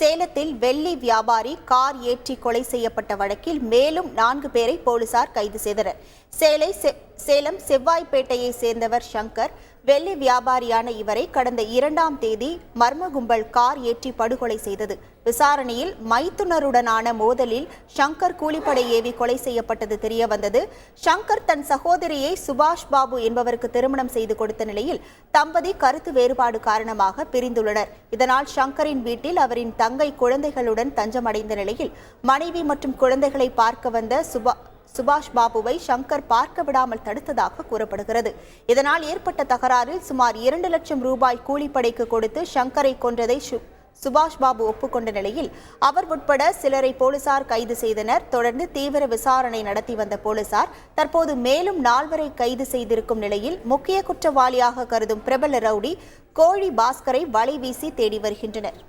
சேலத்தில் வெள்ளி வியாபாரி கார் ஏற்றி கொலை செய்யப்பட்ட வழக்கில் மேலும் நான்கு பேரை போலீசார் கைது செய்தனர். சேலை செ- சேலம் செவ்வாய்ப்பேட்டையை சேர்ந்தவர் சங்கர் வெள்ளி வியாபாரியான இவரை கடந்த இரண்டாம் தேதி மர்ம கும்பல் கார் ஏற்றி படுகொலை செய்தது. விசாரணையில் மைத்துனருடனான மோதலில் சங்கர் கூலிப்படை ஏவி கொலை செய்யப்பட்டது தெரிய வந்தது. சங்கர் தன் சகோதரியை சுபாஷ் பாபு என்பவருக்கு திருமணம் செய்து கொடுத்த நிலையில் தம்பதி கருத்து வேறுபாடு காரணமாக பிரிந்துள்ளனர். இதனால் சங்கரின் வீட்டில் அவரின் தங்கை குழந்தைகளுடன் தஞ்சமடைந்த நிலையில் மனைவி மற்றும் குழந்தைகளை பார்க்க வந்த சுபா சுபாஷ் பாபுவை சங்கர் பார்க்க விடாமல் தடுத்ததாக கூறப்படுகிறது. இதனால் ஏற்பட்ட தகராறில் சுமார் இரண்டு லட்சம் ரூபாய் கூலிப்படைக்கு கொடுத்து சங்கரை கொன்றதை சு- சுபாஷ் பாபு ஒப்புக்கொண்ட நிலையில் அவர் உட்பட சிலரை போலீசார் கைது செய்தனர். தொடர்ந்து தீவிர விசாரணை நடத்தி வந்த போலீசார் தற்போது மேலும் நால்வரை கைது செய்திருக்கும் நிலையில் முக்கிய குற்றவாளியாக கருதும் பிரபல ரவுடி கோழி பாஸ்கரை வலை வீசி தேடி வருகின்றனர்.